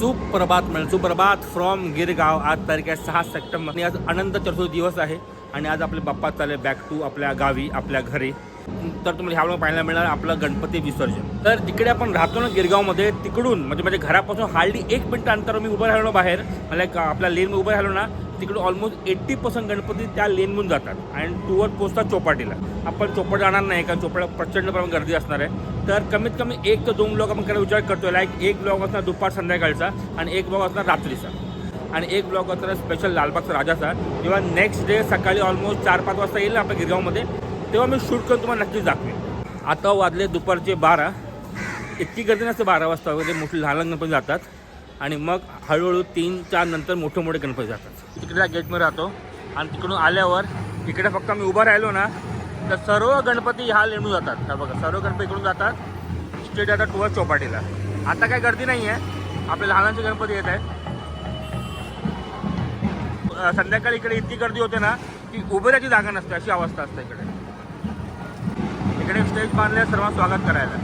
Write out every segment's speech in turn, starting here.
सुप्रभात म्हणजे सुप्रभात फ्रॉम गिरगाव. आज तारीख आहे सहा सप्टेंबर. आणि आज अनंत चतुर्थी दिवस आहे. आणि आज आपले बाप्पा चालले बॅक टू आपल्या गावी आपल्या घरी. तर तुम्हाला ह्यावेळी पाहायला मिळणार आपलं गणपती विसर्जन. तर जिकडे आपण राहतो ना गिरगावमध्ये तिकडून म्हणजे माझ्या घरापासून हार्डली एक मिनटं अंतर मी उभं राहिलो बाहेर. मला एक आपल्या लेन उभं राहिलो ना तिकडून ऑलमोस्ट एट्टी पर्सेंट गणपती त्या लेनमधून जातात. आणि टूवर पोचतात चौपाटीला. आपण चौपाटी जाणार नाही कारण चौपाटीला प्रचंड प्रमाणात गर्दी असणार आहे. तर कमीत कमी एक ते दोन ब्लॉग आपण करायला विचार करतोय. लाईक एक ब्लॉग असणार दुपार संध्याकाळचा आणि एक ब्लॉग असणार रात्रीचा. आणि एक ब्लॉग असणार स्पेशल लालबागचा राजाचा जेव्हा नेक्स्ट डे सकाळी ऑलमोस्ट चार पाच वाजता येईल ना आपल्या गिरगावमध्ये. तेव्हा मी शूट करून तुम्हाला नक्कीच दाखवेन. आता वाजले दुपारचे बारा. इतकी गर्दी नसते बारा वाजता. म्हणजे वगैरे मोठे लहान लहान गणपती जातात. आणि मग हळूहळू तीन चार नंतर मोठे मोठे गणपती जातात. तिकडे गेटमध्ये राहतो. आणि तिकडून आल्यावर इकडे फक्त मी उभा राहिलो ना तर सर्व गणपती ह्या लेणू जातात. का बघा सर्व गणपती इकडून जातात. स्ट्रेट जातात टुवर चौपाटीला. आता काय गर्दी नाही आहे आपले लहानांचे गणपती येत आहेत. संध्याकाळी इकडे इतकी गर्दी होते ना की उभे जागा नसते अशी अवस्था असते इकडे. इकडे स्टेज बांधले सर्वांना स्वागत करायला.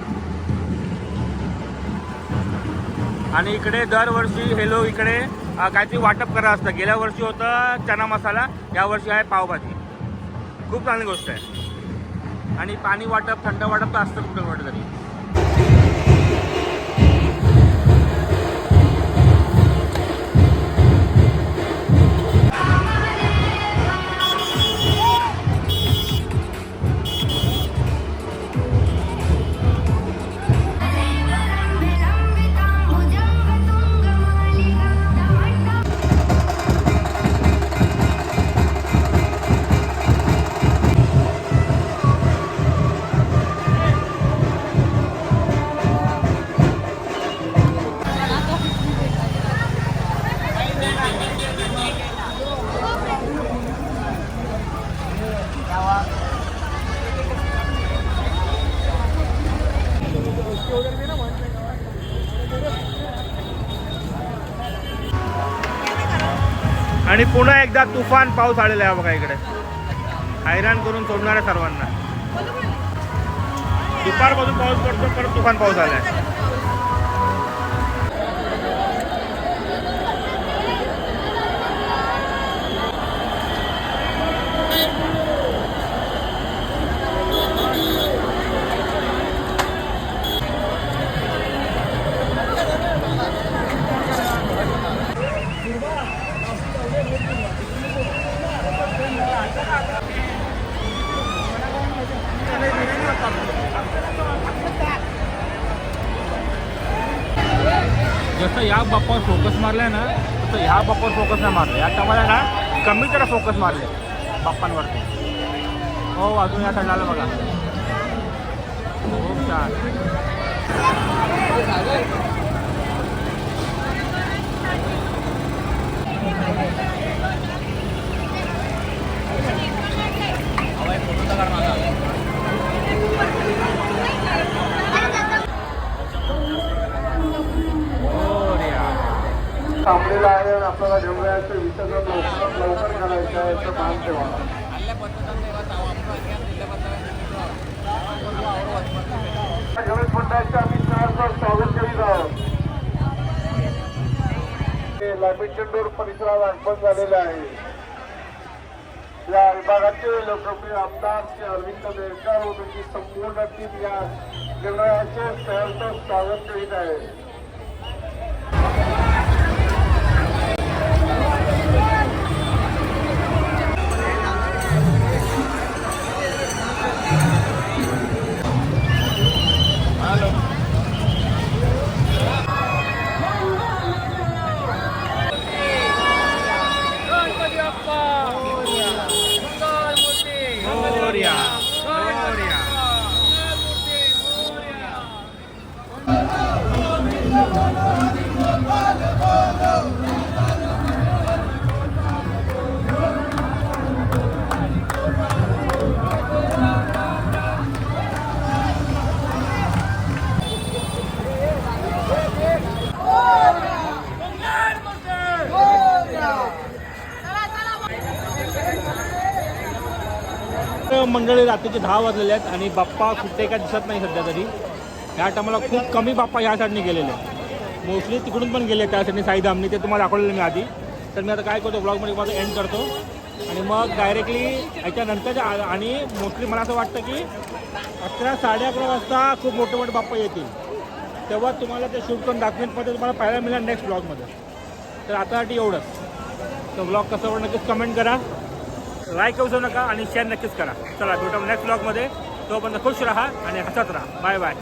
आणि इकडे दरवर्षी हे लोक इकडे काहीतरी वाटप करत असतं गेल्या वर्षी होतं चना मसाला यावर्षी आहे पावभाजी. खूप चांगली गोष्ट आहे. आणि पाणी वाटप थंड वाटप तर असतं कुठं कुठं तरी. आणि पुन्हा एकदा तुफान पाऊस आलेला आहे बघा इकडे. हैराण करून सोडणार आहे सर्वांना. दुपारपासून पाऊस पडतो परत तुफान पाऊस आलाय. जसं या बाप्पावर फोकस मारलाय ना तसं ह्या बाप्पावर फोकस नाही मारलं या टमाला ना कमी जरा फोकस मारले बाप्पांवरती. हो अजून या साईडला बघा. खूप छान. थांबलेला आहे आणि आपल्याला घेऊयाचं विसर्जन लवकरात लवकर करायचं आहे याचं भान ठेवा. गणेश मंडळाच्या आम्ही सहर्ष स्वागत करीत आहोत. हे लांबीचंदूर परिसरात आगमन झालेलं आहे. या विभागाचे लोकप्रिय आमदार श्री अरविंद देशकर व त्यांची संपूर्ण टीम या गणरायाचे सहर्ष स्वागत करीत आहे. मंडळी रात्रीचे दहा वाजलेले आहेत आणि बाप्पा कुठे काय दिसत नाही सध्या तरी. या टायमाला खूप कमी बाप्पा ह्या साईडने गेलेले. मोस्टली तिकडून पण गेले त्यासाठी साईधामनी ते तुम्हाला दाखवलेलं मी आधी. तर मी आता काय करतो ब्लॉगमध्ये माझं एंड करतो. आणि मग डायरेक्टली याच्यानंतर आणि मोस्टली मला असं वाटतं की अकरा साडे अकरा वाजता खूप मोठे मोठे बाप्पा येतील. तेव्हा तुम्हाला ते शूट करून दाखवण्यामध्ये तुम्हाला पाहायला मिळेल नेक्स्ट ब्लॉगमध्ये तर आतासाठी एवढंच. तर ब्लॉग कसं वाटलं नक्कीच कमेंट करा. लाईक करू नका आणि शेअर नक्कीच करा. चला भेटू नेक्स्ट ब्लॉगमध्ये तोपर्यंत खुश राहा आणि हसत राहा. Bye bye